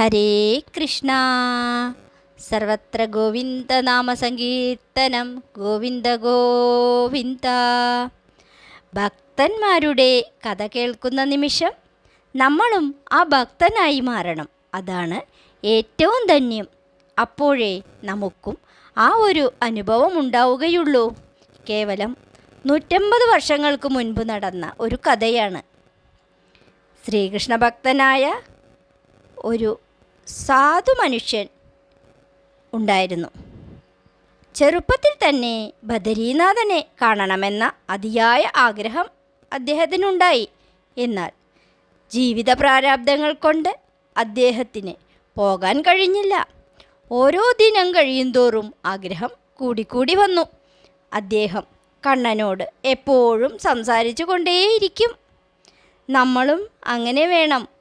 ഹരേ കൃഷ്ണ. സർവത്ര ഗോവിന്ദ ഗോവിന്ദനാമസങ്കീർത്തനം ഗോവിന്ദ ഗോവിന്ദ. ഭക്തന്മാരുടെ കഥ കേൾക്കുന്ന നിമിഷം നമ്മളും ആ ഭക്തനായി മാറണം. അതാണ് ഏറ്റവും ധന്യം. അപ്പോഴേ നമുക്കും ആ ഒരു അനുഭവം ഉണ്ടാവുകയുള്ളൂ. കേവലം നൂറ്റമ്പത് വർഷങ്ങൾക്ക് മുൻപ് നടന്ന ഒരു കഥയാണ്. ശ്രീകൃഷ്ണ ഭക്തനായ ഒരു സാധു മനുഷ്യൻ ഉണ്ടായിരുന്നു. ചെറുപ്പത്തിൽ തന്നെ ബദരീനാഥനെ കാണണമെന്ന അതിയായ ആഗ്രഹം അദ്ദേഹത്തിനുണ്ടായി. എന്നാൽ ജീവിത പ്രാരാബ്ദങ്ങൾ കൊണ്ട് അദ്ദേഹത്തിന് പോകാൻ കഴിഞ്ഞില്ല. ഓരോ ദിനം കഴിയുന്തോറും ആഗ്രഹം കൂടിക്കൂടി വന്നു. അദ്ദേഹം കണ്ണനോട് എപ്പോഴും സംസാരിച്ചു കൊണ്ടേയിരിക്കും. നമ്മളും അങ്ങനെ വേണം.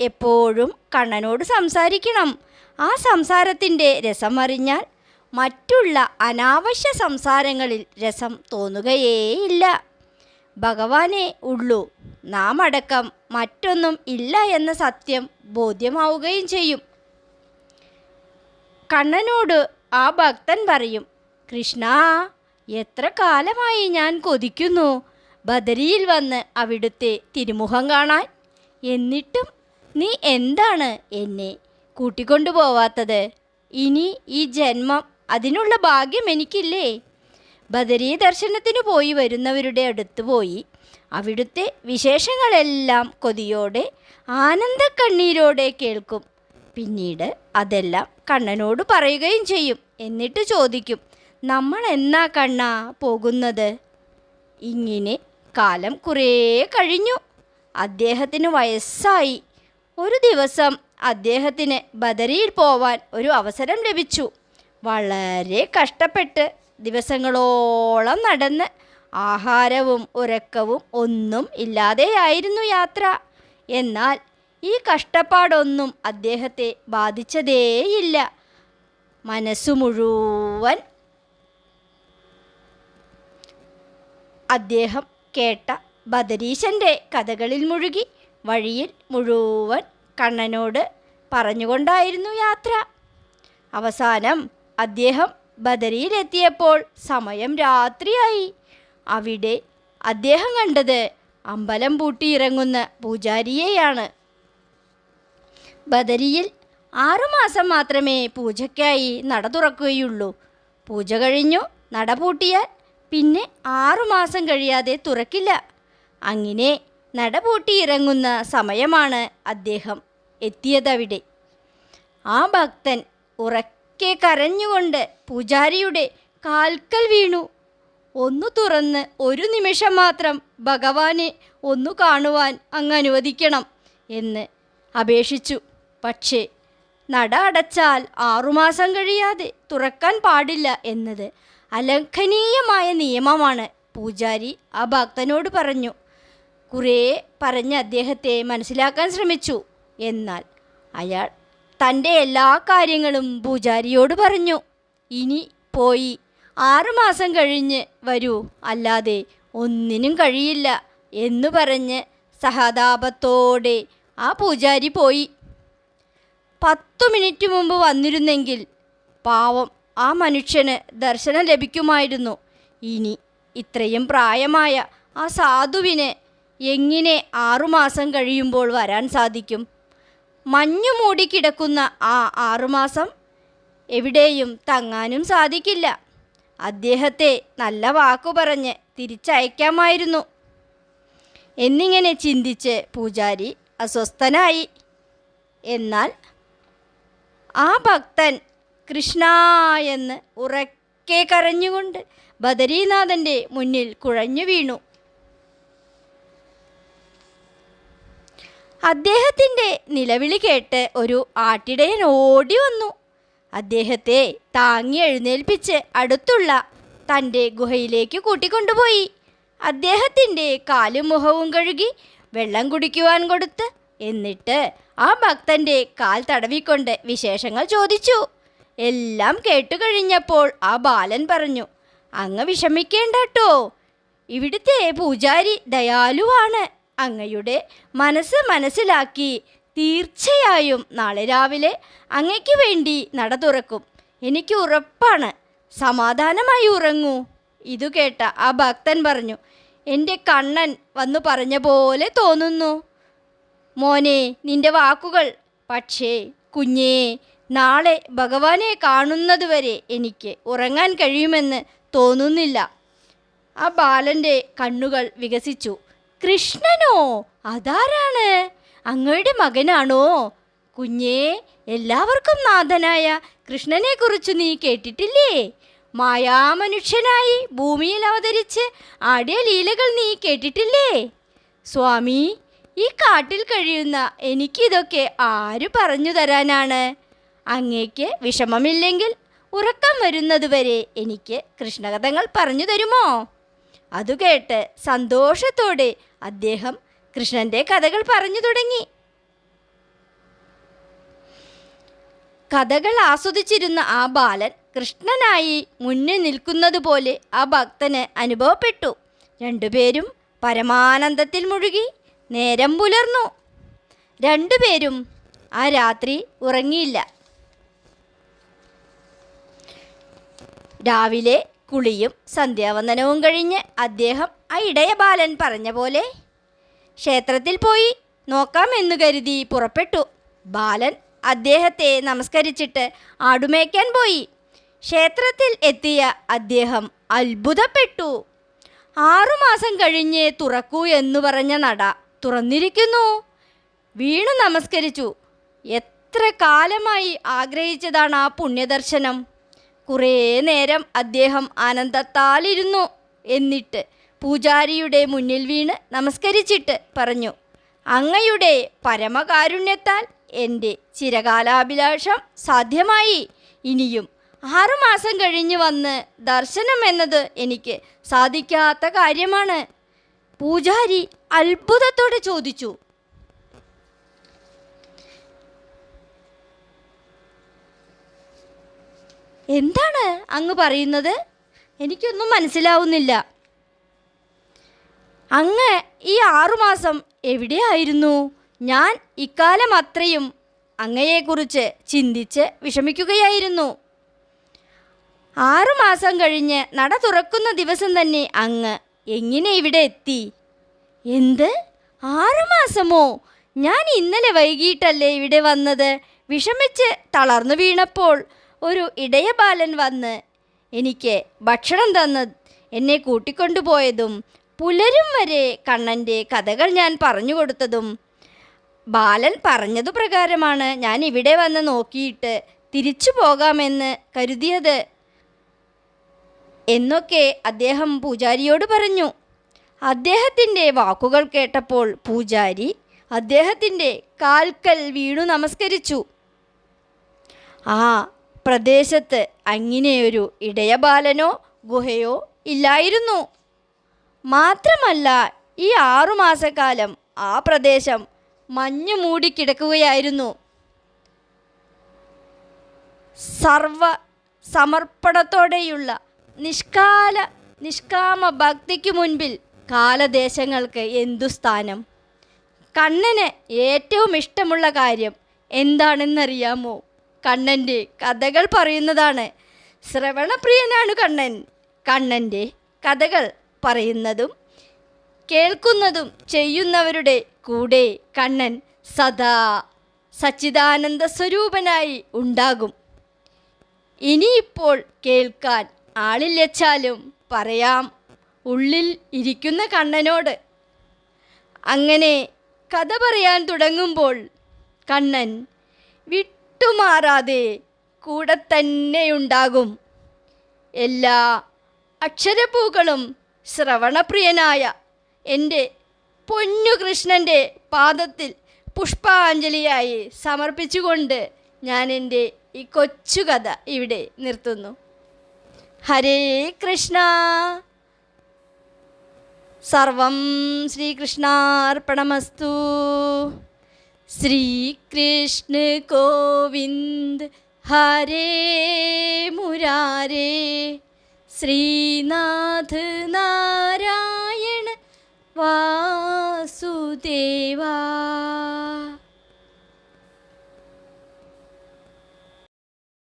എപ്പോഴും കണ്ണനോട് സംസാരിക്കണം. ആ സംസാരത്തിന്റെ രസമറിഞ്ഞാൽ മറ്റുള്ള അനാവശ്യ സംസാരങ്ങളിൽ രസം തോന്നുകയേയില്ല. ഭഗവാനെ ഉള്ളൂ നാം അടക്കം മറ്റൊന്നും ഇല്ല എന്ന സത്യം ബോധ്യമാവുകയും ചെയ്യും. കണ്ണനോട് ആ ഭക്തൻ പറയും കൃഷ്ണ എത്ര കാലമായി ഞാൻ കൊതിക്കുന്നു. ബദരിയിൽ വന്ന് അവിടുത്തെ തിരുമുഖം കാണാൻ. എന്നിട്ടും നീ എന്താണ് എന്നെ കൂട്ടിക്കൊണ്ടുപോവാത്തത്? ഇനി ഈ ജന്മം അതിനുള്ള ഭാഗ്യം എനിക്കില്ലേ? ബദരീ ദർശനത്തിന് പോയി വരുന്നവരുടെ അടുത്ത് പോയി അവിടുത്തെ വിശേഷങ്ങളെല്ലാം കൊതിയോടെ ആനന്ദക്കണ്ണീരോടെ കേൾക്കും. പിന്നീട് അതെല്ലാം കണ്ണനോട് പറയുകയും ചെയ്യും. എന്നിട്ട് ചോദിക്കും നമ്മൾ എന്നാ കണ്ണാ പോകുന്നത്? ഇങ്ങനെ കാലം കുറേ കഴിഞ്ഞു. അദ്ദേഹത്തിന് വയസ്സായി. ഒരു ദിവസം അദ്ദേഹത്തിന് ബദരിയിൽ പോവാൻ ഒരു അവസരം ലഭിച്ചു. വളരെ കഷ്ടപ്പെട്ട് ദിവസങ്ങളോളം നടന്ന് ആഹാരവും ഉറക്കവും ഒന്നും ഇല്ലാതെയായിരുന്നു യാത്ര. എന്നാൽ ഈ കഷ്ടപ്പാടൊന്നും അദ്ദേഹത്തെ ബാധിച്ചതേയില്ല. മനസ്സു മുഴുവൻ അദ്ദേഹം കേട്ട ബദരീശന്റെ കഥകളിൽ മുഴുകി. വഴിയിൽ മുഴുവൻ കണ്ണനോട് പറഞ്ഞുകൊണ്ടായിരുന്നു യാത്ര. അവസാനം അദ്ദേഹം ബദരിയിലെത്തിയപ്പോൾ സമയം രാത്രിയായി. അവിടെ അദ്ദേഹം കണ്ടത് അമ്പലം പൂട്ടിയിറങ്ങുന്ന പൂജാരിയെയാണ്. ബദരിയിൽ ആറുമാസം മാത്രമേ പൂജയ്ക്കായി നട തുറക്കുകയുള്ളൂ. പൂജ കഴിഞ്ഞു നട പൂട്ടിയാൽ പിന്നെ ആറുമാസം കഴിയാതെ തുറക്കില്ല. അങ്ങനെ നട പൂട്ടിയിറങ്ങുന്ന സമയമാണ് അദ്ദേഹം എത്തിയതവിടെ. ആ ഭക്തൻ ഉറക്കെ കരഞ്ഞുകൊണ്ട് പൂജാരിയുടെ കാൽക്കൽ വീണു. ഒന്നു തുറന്ന് ഒരു നിമിഷം മാത്രം ഭഗവാനെ ഒന്നു കാണുവാൻ അങ്ങ് അനുവദിക്കണം എന്ന് അപേക്ഷിച്ചു. പക്ഷേ നട അടച്ചാൽ ആറുമാസം കഴിയാതെ തുറക്കാൻ പാടില്ല എന്നത് അലംഘനീയമായ നിയമമാണ് പൂജാരി ആ ഭക്തനോട് പറഞ്ഞു. കുറേ പറഞ്ഞ് അദ്ദേഹത്തെ മനസ്സിലാക്കാൻ ശ്രമിച്ചു. എന്നാൽ അയാൾ തന്റെ എല്ലാ കാര്യങ്ങളും പൂജാരിയോട് പറഞ്ഞു. ഇനി പോയി. ആറുമാസം കഴിഞ്ഞ് വരൂ. അല്ലാതെ ഒന്നിനും കഴിയില്ല എന്ന് പറഞ്ഞ് സഹതാപത്തോടെ ആ പൂജാരി പോയി. പത്തു മിനിറ്റ് മുമ്പ് വന്നിരുന്നെങ്കിൽ പാവം ആ മനുഷ്യന് ദർശനം ലഭിക്കുമായിരുന്നു. ഇനി ഇത്രയും പ്രായമായ ആ സാധുവിന് എങ്ങനെ ആറുമാസം കഴിയുമ്പോൾ വരാൻ സാധിക്കും? മഞ്ഞു മൂടിക്കിടക്കുന്ന ആ ആറുമാസം എവിടെയും തങ്ങാനും സാധിക്കില്ല. അദ്ദേഹത്തെ നല്ല വാക്കു പറഞ്ഞ് തിരിച്ചയക്കാമായിരുന്നു. എന്നിങ്ങനെ ചിന്തിച്ച് പൂജാരി അസ്വസ്ഥനായി. എന്നാൽ ആ ഭക്തൻ കൃഷ്ണ എന്ന് ഉറക്കെ കരഞ്ഞുകൊണ്ട് ബദരീനാഥന്റെ മുന്നിൽ കുഴഞ്ഞു വീണു. അദ്ദേഹത്തിന്റെ നിലവിളി കേട്ട് ഒരു ആട്ടിടയൻ ഓടി വന്നു. അദ്ദേഹത്തെ താങ്ങി എഴുന്നേൽപ്പിച്ച് അടുത്തുള്ള തന്റെ ഗുഹയിലേക്ക് കൂട്ടിക്കൊണ്ടുപോയി. അദ്ദേഹത്തിന്റെ കാലും മുഖവും കഴുകി വെള്ളം കുടിക്കുവാൻ കൊടുത്ത് എന്നിട്ട് ആ ഭക്തന്റെ കാൽ തടവിക്കൊണ്ട് വിശേഷങ്ങൾ ചോദിച്ചു. എല്ലാം കേട്ടുകഴിഞ്ഞപ്പോൾ ആ ബാലൻ പറഞ്ഞു അങ്ങ് വിഷമിക്കേണ്ടട്ടോ ഇവിടുത്തെ പൂജാരി ദയാലുവാണ്. അങ്ങയുടെ മനസ്സ് മനസ്സിലാക്കി തീർച്ചയായും നാളെ രാവിലെ അങ്ങയ്ക്ക് വേണ്ടി നട തുറക്കും. എനിക്ക് ഉറപ്പാണ്. സമാധാനമായി ഉറങ്ങൂ. ഇതു കേട്ട ആ ഭക്തൻ പറഞ്ഞു എന്റെ കണ്ണൻ വന്നു പറഞ്ഞ പോലെ തോന്നുന്നു. മോനെ നിന്റെ വാക്കുകൾ. പക്ഷേ കുഞ്ഞേ നാളെ ഭഗവാനെ കാണുന്നതുവരെ എനിക്ക് ഉറങ്ങാൻ കഴിയുമെന്ന് തോന്നുന്നില്ല. ആ ബാലന്റെ കണ്ണുകൾ വികസിച്ചു. കൃഷ്ണനോ? അതാരാണ്? അങ്ങയുടെ മകനാണോ? കുഞ്ഞേ എല്ലാവർക്കും നാഥനായ കൃഷ്ണനെക്കുറിച്ച് നീ കേട്ടിട്ടില്ലേ? മായാമനുഷ്യനായി ഭൂമിയിൽ അവതരിച്ച് ആടിയ ലീലകൾ നീ കേട്ടിട്ടില്ലേ? സ്വാമി ഈ കാട്ടിൽ കഴിയുന്ന എനിക്കിതൊക്കെ ആര് പറഞ്ഞു തരാനാണ്? അങ്ങേക്ക് വിഷമമില്ലെങ്കിൽ ഉറക്കം വരുന്നതുവരെ എനിക്ക് കൃഷ്ണകഥകൾ പറഞ്ഞു തരുമോ? അതു കേട്ട് സന്തോഷത്തോടെ അദ്ദേഹം കൃഷ്ണന്റെ കഥകൾ പറഞ്ഞു തുടങ്ങി. കഥകൾ ആസ്വദിച്ചിരുന്ന ആ ബാലൻ കൃഷ്ണനായി മുന്നിൽ നിൽക്കുന്നത് പോലെ ആ ഭക്തന് അനുഭവപ്പെട്ടു. രണ്ടുപേരും പരമാനന്ദത്തിൽ മുഴുകി നേരം പുലർന്നു. രണ്ടുപേരും ആ രാത്രി ഉറങ്ങിയില്ല. രാവിലെ കുളിയും സന്ധ്യാവന്ദനവും കഴിഞ്ഞ് അദ്ദേഹം ആ ഇടയ ബാലൻ പറഞ്ഞ പോലെ ക്ഷേത്രത്തിൽ പോയി നോക്കാമെന്ന് കരുതി പുറപ്പെട്ടു. ബാലൻ അദ്ദേഹത്തെ നമസ്കരിച്ചിട്ട് ആടുമേക്കാൻ പോയി. ക്ഷേത്രത്തിൽ എത്തിയ അദ്ദേഹം അത്ഭുതപ്പെട്ടു. ആറുമാസം കഴിഞ്ഞ് തുറക്കൂ എന്ന് പറഞ്ഞ നട തുറന്നിരിക്കുന്നു. വീണു നമസ്കരിച്ചു. എത്ര കാലമായി ആഗ്രഹിച്ചതാണ് ആ പുണ്യദർശനം? കുറേ നേരം അദ്ദേഹം ആനന്ദത്താലിരുന്നു. എന്നിട്ട് പൂജാരിയുടെ മുന്നിൽ വീണ് നമസ്കരിച്ചിട്ട് പറഞ്ഞു അങ്ങയുടെ പരമകാരുണ്യത്താൽ എന്റെ ചിരകാലാഭിലാഷം സാധ്യമായി. ഇനിയും ആറുമാസം കഴിഞ്ഞ് വന്ന് ദർശനം എന്നത് എനിക്ക് സാധിക്കാത്ത കാര്യമാണ്. പൂജാരി അത്ഭുതത്തോടെ ചോദിച്ചു എന്താണ് അങ്ങ് പറയുന്നത്? എനിക്കൊന്നും മനസ്സിലാവുന്നില്ല. അങ്ങ് ഈ ആറുമാസം എവിടെയായിരുന്നു? ഞാൻ ഇക്കാലം അത്രയും അങ്ങയെക്കുറിച്ച് ചിന്തിച്ച് വിഷമിക്കുകയായിരുന്നു. ആറുമാസം കഴിഞ്ഞ് നട തുറക്കുന്ന ദിവസം തന്നെ അങ്ങ് എങ്ങനെ ഇവിടെ എത്തി? എന്ത്? ആറുമാസമോ ഞാൻ ഇന്നലെ വൈകിട്ടല്ലേ ഇവിടെ വന്നത്? വിഷമിച്ച് തളർന്നു വീണപ്പോൾ ഒരു ഇടയബാലൻ വന്ന് എനിക്ക് ഭക്ഷണം തന്ന് എന്നെ കൂട്ടിക്കൊണ്ടുപോയതും പുലരും വരെ കണ്ണന്റെ കഥകൾ ഞാൻ പറഞ്ഞു കൊടുത്തതും ബാലൻ പറഞ്ഞതു പ്രകാരമാണ് ഞാൻ ഇവിടെ വന്ന് നോക്കിയിട്ട് തിരിച്ചു പോകാമെന്ന് കരുതിയത്. എന്നൊക്കെ അദ്ദേഹം പൂജാരിയോട് പറഞ്ഞു. അദ്ദേഹത്തിന്റെ വാക്കുകൾ കേട്ടപ്പോൾ പൂജാരി അദ്ദേഹത്തിന്റെ കാൽക്കൽ വീണു നമസ്കരിച്ചു. ആ പ്രദേശത്ത് അങ്ങനെയൊരു ഇടയബാലനോ ഗുഹയോ ഇല്ലായിരുന്നു. മാത്രമല്ല ഈ ആറുമാസക്കാലം ആ പ്രദേശം മഞ്ഞു മൂടിക്കിടക്കുകയായിരുന്നു സർവ സമർപ്പണത്തോടെയുള്ള നിഷ്കാല നിഷ്കാമ ഭക്തിക്ക് മുൻപിൽ കാലദേശങ്ങൾക്ക് എന്തു സ്ഥാനം? കണ്ണന് ഏറ്റവും ഇഷ്ടമുള്ള കാര്യം എന്താണെന്നറിയാമോ? കണ്ണന്റെ കഥകൾ പറയുന്നതാണ്. ശ്രവണപ്രിയനാണ് കണ്ണൻ. കണ്ണന്റെ കഥകൾ പറയുന്നതും കേൾക്കുന്നതും ചെയ്യുന്നവരുടെ കൂടെ കണ്ണൻ സദാ സച്ചിദാനന്ദ സ്വരൂപനായി ഉണ്ടാകും. ഇനിയിപ്പോൾ കേൾക്കാൻ ആളില്ലച്ചാലും പറയാം. ഉള്ളിൽ ഇരിക്കുന്ന കണ്ണനോട്. അങ്ങനെ കഥ പറയാൻ തുടങ്ങുമ്പോൾ കണ്ണൻ വിട്ടുമാറാതെ കൂടെ തന്നെയുണ്ടാകും എല്ലാ അക്ഷരപ്പൂക്കളും ശ്രവണപ്രിയനായ എന്റെ പൊന്നുകൃഷ്ണന്റെ പാദത്തിൽ പുഷ്പാഞ്ജലിയായി സമർപ്പിച്ചുകൊണ്ട് ഞാൻ എന്റെ ഈ കൊച്ചു കഥ ഇവിടെ നിർത്തുന്നു. ഹരേ കൃഷ്ണ. സർവം ശ്രീകൃഷ്ണാർപ്പണമസ്തു. ശ്രീകൃഷ്ണ ഗോവിന്ദ് ഹരേ മുരാരേ. ശ്രീനാഥ് നാരായണ വാസുദേവാ.